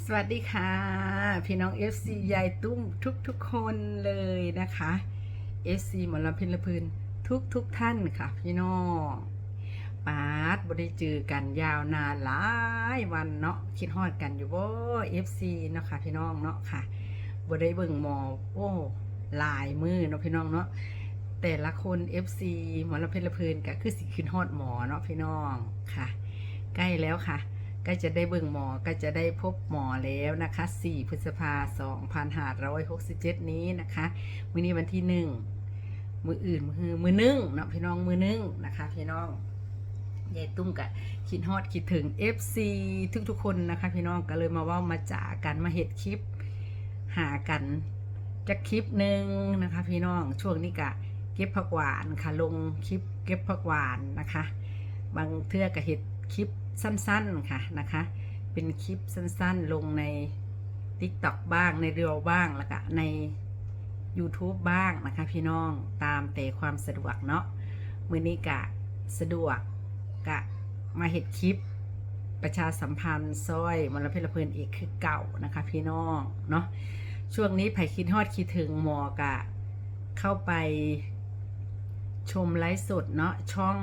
สวัสดีค่ะ พี่น้อง FC ยายตุ้มทุกทุกคนเลยนะคะ FC หมอลำพินละพืนทุกทุกท่านค่ะ พี่น้องปาดบ่ได้เจอกันยาวนานหลายวันเนาะคิดฮอดกันอยู่บ่ FC เนาะค่ะ พี่น้องเนาะค่ะบ่ได้เบิ่งหมอโอ้หลายมือเนาะพี่น้องเนาะแต่ละคน FC หมอลำเพลินละพืนก็คือสิขึ้นฮอดหมอเนาะพี่น้องค่ะ ใกล้แล้วค่ะ ก็จะได้เบิ่งหมอก็จะได้พบหมอแล้วนะคะ 4 พฤษภาคม2567 นี้นะคะมื้อนี้วันที่ 1 มืออื่นมือมือนึ่งเนาะพี่น้องมือนึ่งนะคะพี่น้องยายตุ้มกะคิดฮอดคิดถึง FC ทุกๆคนนะคะ พี่น้องก็เลยมาว่ามาจ่ากันมาเห็ดคลิป หากันจะคลิปหนึ่งนะคะ พี่น้องช่วงนี้กะเก็บผักหวานค่ะลงคลิปเก็บผักหวานนะคะ บางเทื่อก็เห็ดคลิป สั้นๆค่ะนะคะ เป็นคลิปสั้นๆ ลงใน TikTok บ้างในเรียวบ้างแล้วก็ใน YouTube บ้างนะคะ พี่น้องตามแต่ความสะดวกเนาะมือนี้กะสะดวกกะมาเห็ดคลิปประชาสัมพันธ์ซอยมลเพลเพลินอีกคือเก่านะคะ พี่น้องเนาะช่วงนี้ไผ่คิดฮอดคิดถึงหมอกะเข้าไปชมไลฟ์สดเนาะช่อง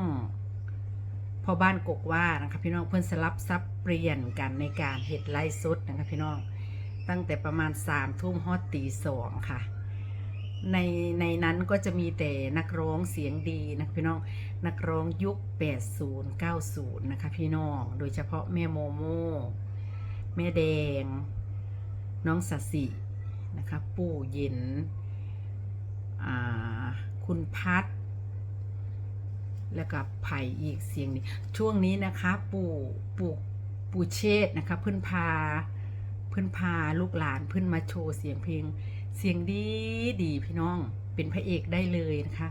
พ่อบ้านกกว่านะคะพี่น้องเพื่อนสลับซับเปลี่ยนกันในการเห็ดไลฟ์สดนะคะพี่น้องตั้งแต่ประมาณสามทุ่มฮอดตีสองค่ะในในนั้นก็จะมีแต่นักร้องเสียงดีนะคะพี่น้องนักร้องยุค 80 90 นะคะพี่น้องโดยเฉพาะแม่โมโมแม่แดง น้องสัสินะคะปู่เย็นคุณพัด แล้วก็ไผ่อีกเสียงนี้ช่วงนี้นะคะปู่ปู่ปู่เชษนะคะเพื่อนพาเพื่อนพาลูกหลานเพื่อนมาโชว์เสียงเพลงเสียงดีดีพี่น้องเป็นพระเอกได้เลยนะคะ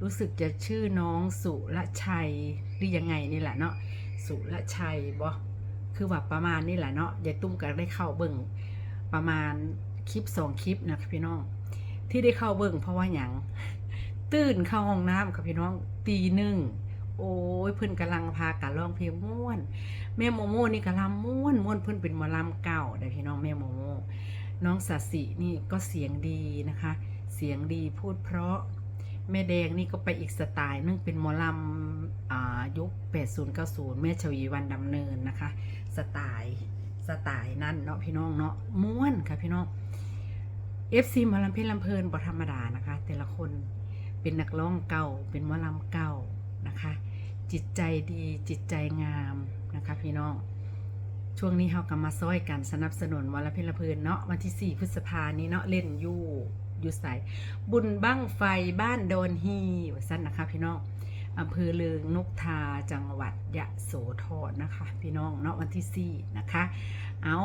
รู้สึกจะชื่อน้องสุรชัยหรือยังไงนี่แหละเนาะสุรชัยบ่คือว่าประมาณนี่แหละเนาะยายตุ้มก็ได้เข้าเบิ่งประมาณคลิปสองคลิปนะคะพี่น้อง ที่ได้เข้าเบิ่งเพราะว่าอย่างตื่นเข้าห้องน้ำค่ะพี่น้อง ตีหนึ่งโอ้ยเพิ่อนกำลังพากันร้องเพลงม่วน แม่โมโมนี่กำลังม่วนม่วนเพิ่อนเป็นหมอลำเก่าได้พี่น้องแม่โมโมน้องสัสินี่ก็เสียงดีนะคะ เสียงดีพูดเพราะแม่แดงนี่ก็ไปอีกสไตล์นึงเป็นหมอลำยุค 80 90 แม่ชวีวันดำเนินนะคะ สไตล์สไตล์นั่นเนาะพี่น้องเนาะม่วนค่ะพี่น้อง FC หมอลำเพชรลำเพลินบ่ธรรมดานะคะ แต่ละคน เป็นนักร้องเก่า เป็นมอลำเก่านะคะ จิตใจดีจิตใจงามนะคะพี่น้อง ช่วงนี้เรากำมาซ้อยกันสนับสนุนหมอลเพชรลเพลินเนาะวันที่ 4 พฤษภานี้เนาะเล่นยู่อยู่ใสบุญบั้งไฟบ้านโดนฮีวสั้นนะคะพี่น้องอำเภอเลืองนกทาจังหวัดยะโสธรนะคะ พี่น้องเนาะวันที่ 4 นะคะ เอา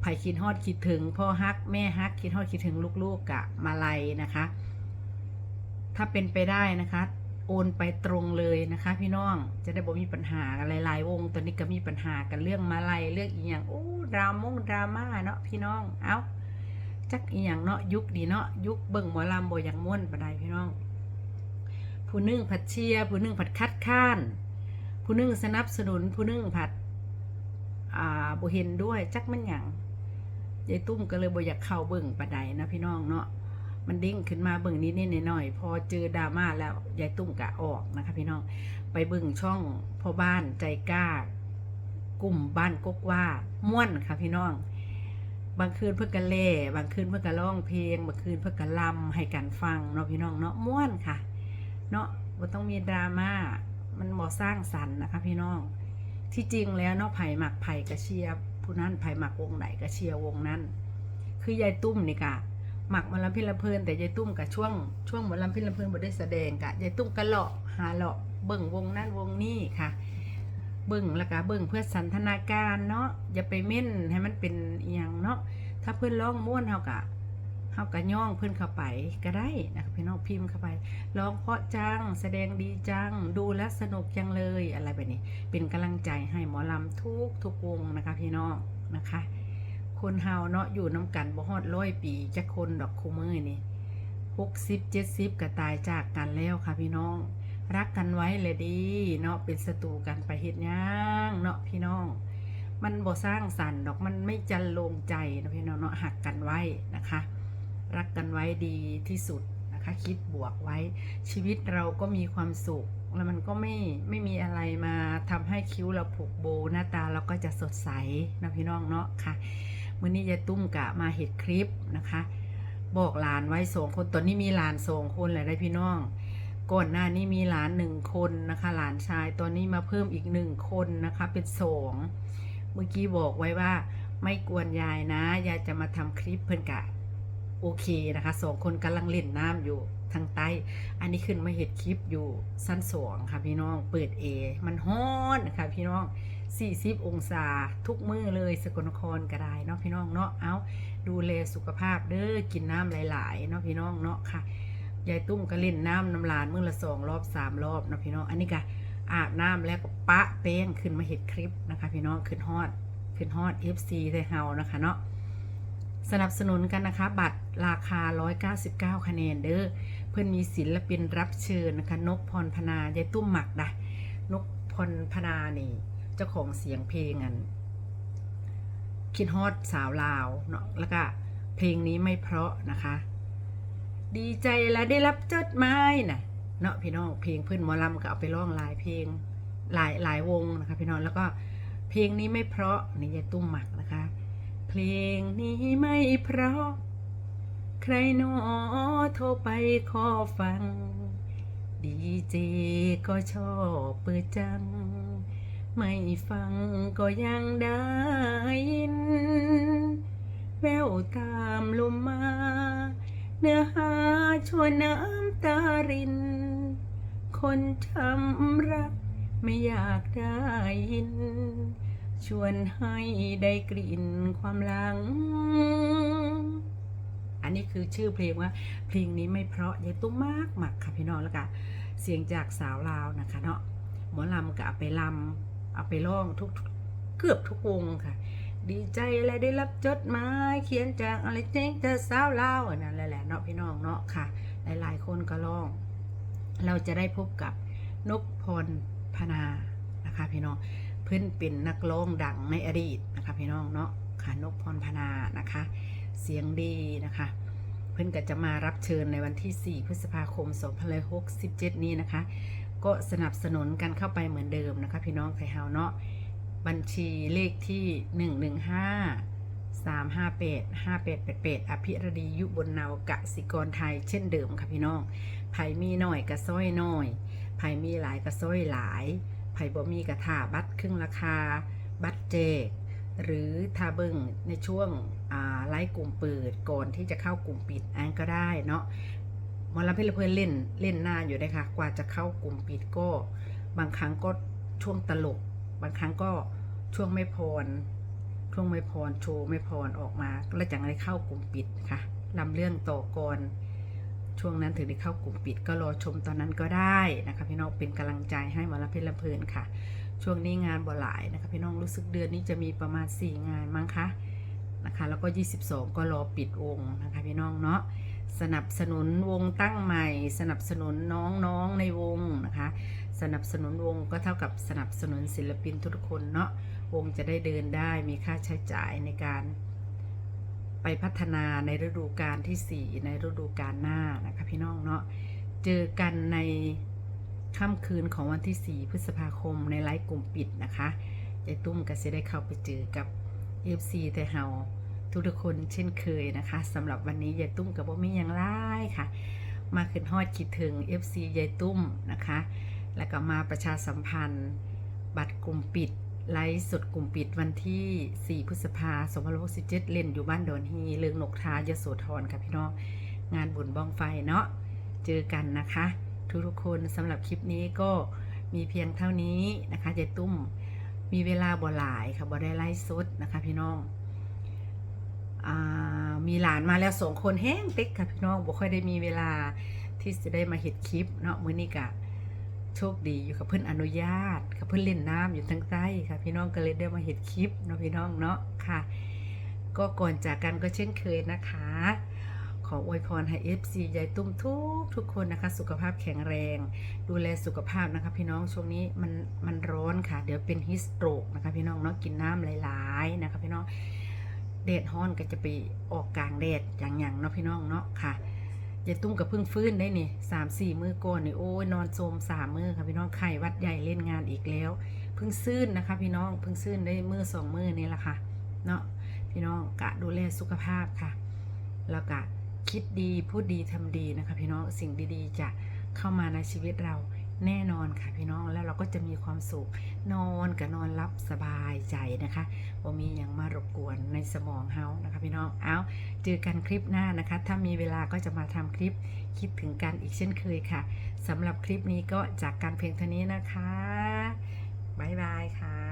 ไผ่คิดฮอดคิดถึงพ่อฮักแม่ฮักคิดฮอดคิดถึงลูกๆกะมาลัยนะคะ ถ้าเป็นไปได้นะคะ โอนไปตรงเลยนะคะ พี่น้องจะได้บ่มีปัญหาหลายๆวง ตอนนี้ก็มีปัญหากันเรื่องมาลัยเรื่องอีหยังโอ้ดรามงดราม่าเนาะพี่น้องเอาจักอีหยังเนาะยุคดีเนาะยุคเบิ่งหมอลำบ่อย่างม่วนปานใดพี่น้อง ผู้นึ่งผัดเชียผู้นึ่งผัดคัดค้าน ผู้นึ่งสนับสนุน ผู้นึ่งผัดอ่าบ่เห็นด้วยจักมันหยังยายตุ้มก็เลยบ่อยากเข้าเบิ่งปานใดนะพี่น้องเนาะ มันเด้งขึ้นมาเบิ่งนิดนิดหน่อยพอเจอดราม่าแล้วยายตุ้มกะออกนะคะพี่น้องไปเบิ่งช่องพ่อบ้านใจกล้ากลุ่มบ้านกกว่าม่วนค่ะพี่น้อง บางคืนเพื่อกระเล่บางคืนเพื่อกระร้องเพลง บางคืนเพื่อกระลำให้กันฟังเนาะพี่น้องเนาะม่วนค่ะ เนาะบ่ต้องมีดราม่ามันบ่สร้างสรรค์นะคะพี่น้อง ที่จริงแล้วเนาะไผ่หมักไผ่กระเชียผู้นั้นไผ่หมักวงไหนกระเชียวงนั้น คือยายตุ้มนี่กะ หมักมลำพิลเพลินแต่ยายตุ้มกับช่วงช่วงมลำพิลเพลินบ่ได้แสดงกะยายตุ้มก็เลาะหาเลาะเบิ่งวงนั่นวงนี้ค่ะ เบิ่งแล้วก็เบิ่งเพื่อสันทนาการเนาะอย่าไปเม่นให้มันเป็นอย่างเนาะถ้าเพื่อนร้องม่วนเฮากะเฮากะย่องเพื่อนเข้าไปก็ได้นะคะพี่น้องพิมพ์เข้าไปร้องเพราะจังแสดงดีจังดูแลสนุกจังเลยอะไรแบบนี้ เป็นกำลังใจให้หมอลำทุกทุกวงนะคะพี่น้องนะคะ คนเฮาเนาะอยู่น้ำกันบ่ฮอดร้อยปีจักคนดอกคูมือนี่หกสิบเจ็ดสิบก็ตายจากกันแล้วค่ะพี่น้อง รักกันไว้เลยดี เนาะเป็นศัตรูกันไปเฮ็ดย่างเนาะพี่น้อง มันบ่สร้างสรรค์ดอกมันไม่จันลงใจนะพี่น้องเนาะหักกันไว้นะคะ รักกันไว้ดีที่สุดนะคะ คิดบวกไว้ ชีวิตเราก็มีความสุขแล้วมันก็ไม่ไม่มีอะไรมาทำให้คิ้วเราผูกโบหน้าตาเราก็จะสดใสนะพี่น้องเนาะค่ะ มื้อนี้ยายตุ้มกะมาเห็ดคลิปนะคะ บอกหลานไว้สองคนตอนนี้มีหลานสองคนเลยได้พี่น้องก่อนหน้านี้มีหลานหนึ่งคนนะคะ หลานชายตอนนี้มาเพิ่มอีกหนึ่งคนนะคะ เป็นสองเมื่อกี้บอกไว้ว่า ไม่กวนยายนะยายจะมาทำคลิปเพื่อนกะโอเคนะคะสองคนกำลังเล่นน้ำอยู่ทางใต้ อันนี้ขึ้นมาเห็ดคลิปอยู่สั้นสองค่ะพี่น้อง เปิดเอมันฮ้อนนะคะพี่น้อง 40 องศาทุกมื้อเลยสกลนครก็ได้เนาะพี่น้องเนาะเอาดูแลสุขภาพเด้อกินน้ำหลายๆเนาะพี่น้องเนาะค่ะยายตุ้มก็เล่นน้ำน้ำลานมื้อละสองรอบสามรอบเนาะพี่น้องอันนี้ก็อาบน้ำแล้วก็ปะแป้งขึ้นมาเห็ดคลิปนะคะ พี่น้องขึ้นฮอดขึ้นฮอด FC ไทยเฮานะคะเนาะสนับสนุนกันนะคะ บัตรราคา 199 คะแนนเด้อเพื่อนมีศิลปินรับเชิญนะคะ นกพรพนายายตุ้มหมักนะนกพรพนานี่ จ้าของเสียงเพลงอันคิดฮอดสาวลาวเนาะแล้วก็เพลงนี้ไม่เพราะนะคะ ดีใจและได้รับจดหมายนะเนาะพี่น้องเพลงเพื่อนมอลำก็เอาไปร้องหลายเพลงหลายหลายวงนะคะพี่น้องแล้วก็เพลงนี้ไม่เพราะนี่ยายตุ้มหมักนะคะ เพลงนี้ไม่เพราะ ใครหนอโทรไปขอฟัง ดีเจก็ชอบเปิดจัง ไม่ฟังก็ยังได้ยิน แววตามลมมา เนื้อหาชวนน้ำตาริน คนช้ำรักไม่อยากได้ยิน ชวนให้ได้กลิ่นความหลัง อันนี้คือชื่อเพลงว่า เพลงนี้ไม่เพราะยายตุ้มมากหมักค่ะพี่น้องแล้วก็เสียงจากสาวลาวนะคะเนาะหมอลำก็เอาไปลำ เอาไปร้องทุกเกือบทุกวงค่ะ ดีใจและไรได้รับจดหมายเขียนจากอะไรเจ๊งเธอสาวลาอันนั่นแหละเนาะพี่น้องเนาะค่ะ หลายๆ คนก็ร้อง เราจะได้พบกับนกพรพนานะคะพี่น้องเพื่อนเป็นนักร้องดังในอดีตนะคะพี่น้องเนาะค่ะนกพรพนานะคะ เสียงดีนะคะเพื่อนก็จะมารับเชิญในวันที่ 4 พฤษภาคม 2567 นี้นะคะ ก็สนับสนุนกันเข้าไปเหมือนเดิมนะคะ พี่น้องไทยเฮาเนาะบัญชีเลขที่ 115 358 5888 อภิรดียุบนเนากสิกรไทยเช่นเดิมค่ะพี่น้องไผมีหน่อยกระซ้อยหน้อยไผมีหลายกระซ้อยหลายไผบ่มีกระถาบัตรครึ่งราคา บัตรเจก หรือถาเบิงในช่วงไลฟ์กลุ่มเปิดก่อนที่จะเข้ากลุ่มปิดอันก็ได้เนาะ หมอลำเพลินเพลินเล่นเล่นหน้าอยู่ได้ค่ะ กว่าจะเข้ากลุ่มปิดก็ บางครั้งก็ช่วงตลก บางครั้งก็ช่วงไม่พร ช่วงไม่พรโชว์ไม่พรออกมาแล้วจากนั้นเข้ากลุ่มปิดค่ะลำเรื่องต่อก่อนช่วงนั้นถึงได้เข้ากลุ่มปิดก็รอชมตอนนั้นก็ได้นะคะพี่น้องเป็นกำลังใจให้หมอลำเพลิลำเพลินค่ะ ช่วงนี้งานบ่หลายนะคะพี่น้องรู้สึกเดือนนี้จะมีประมาณ 4 งานมั้งคะนะคะแล้วก็ 22 ก็รอปิดวงนะคะพี่น้องเนาะ สนับสนุนวงตั้งใหม่ สนับสนุนน้องๆในวงนะคะ สนับสนุนวงก็เท่ากับสนับสนุนศิลปินทุกคนเนาะวงจะได้เดินได้มีค่าใช้จ่ายในการ ไปพัฒนาในฤดูกาลที่ 4 ในฤดูกาลหน้านะคะพี่น้องเนาะเจอกันในค่ำคืนของวันที่ 4 พฤษภาคมในไลฟ์กลุ่มปิดนะคะยายตุ้มก็จะได้เข้าไปเจอกับ FC แต่เฮา ทุกๆคนเช่นเคยนะคะสำหรับวันนี้ยายตุ้มกับบ่มีอย่างไรค่ะ มาขึ้นฮอดคิดถึง FC ยายตุ้มนะคะ แล้วก็มาประชาสัมพันธ์ บัตรกลุ่มปิดไลฟ์สดกลุ่มปิดวันที่ 4 พฤษภาคม2567เล่นอยู่บ้านดอนฮีเลืองนกทายโสธรค่ะพี่น้องงานบุญบ้องไฟเนาะเจอกันนะคะ ทุกๆคนสำหรับคลิปนี้ก็มีเพียงเท่านี้นะคะยายตุ้มมีเวลาบ่หลายค่ะบ่ได้ไล่สดนะคะพี่น้อง มีหลานมาแล้วสองคนแห้งเต็กค่ะพี่น้องบ่ค่อยได้มีเวลาที่จะได้มาเห็ดคลิปเนาะมื้อนี้กะโชคดีอยู่กับเพื่อนอนุญาตกับเพื่อนเล่นน้ำอยู่ทางใต้ค่ะ พี่น้องก็เลยได้มาเห็ดคลิปเนาะพี่น้องเนาะค่ะ ก็ก่อนจากกันก็เช่นเคยนะคะ ขออวยพรให้ FC ยายตุ้มทุกทุกคนนะคะ สุขภาพแข็งแรง ดูแลสุขภาพนะคะ พี่น้องช่วงนี้มันมันร้อนค่ะ เดี๋ยวเป็นฮิสโตรกนะคะ พี่น้องเนาะกินน้ำหลาย ๆ นะคะ พี่น้อง แดดฮ้อนก็จะไปออกกลางแดดอย่างๆเนาะพี่น้องเนาะค่ะยายตุ้มกับเพิ่งฟื้นได้นี่สามสี่มือก่อนนี่โอ้ยนอนโซมสามมือค่ะพี่น้องไข้หวัดใหญ่เล่นงานอีกแล้ว เพิ่งซื่นนะคะพี่น้องเพิ่งซื่นได้มือสองมือนี่แหละค่ะเนาะพี่น้องกะดูแลสุขภาพค่ะ แล้วก็คิดดีพูดดีทำดีนะคะพี่น้องสิ่งดีๆจะเข้ามาในชีวิตเรา แน่นอนค่ะพี่น้องแล้วเราก็จะมีความสุขนอนกับนอนรับสบายใจนะคะว่ามีอย่างมารบกวนในสมองเฮานะคะพี่น้องเอาเจอกันคลิปหน้านะคะ ถ้ามีเวลาก็จะมาทำคลิปคิดถึงกันอีกเช่นเคยค่ะสำหรับคลิปนี้ก็จากการเพียงเท่านี้นะคะบ๊ายบายค่ะ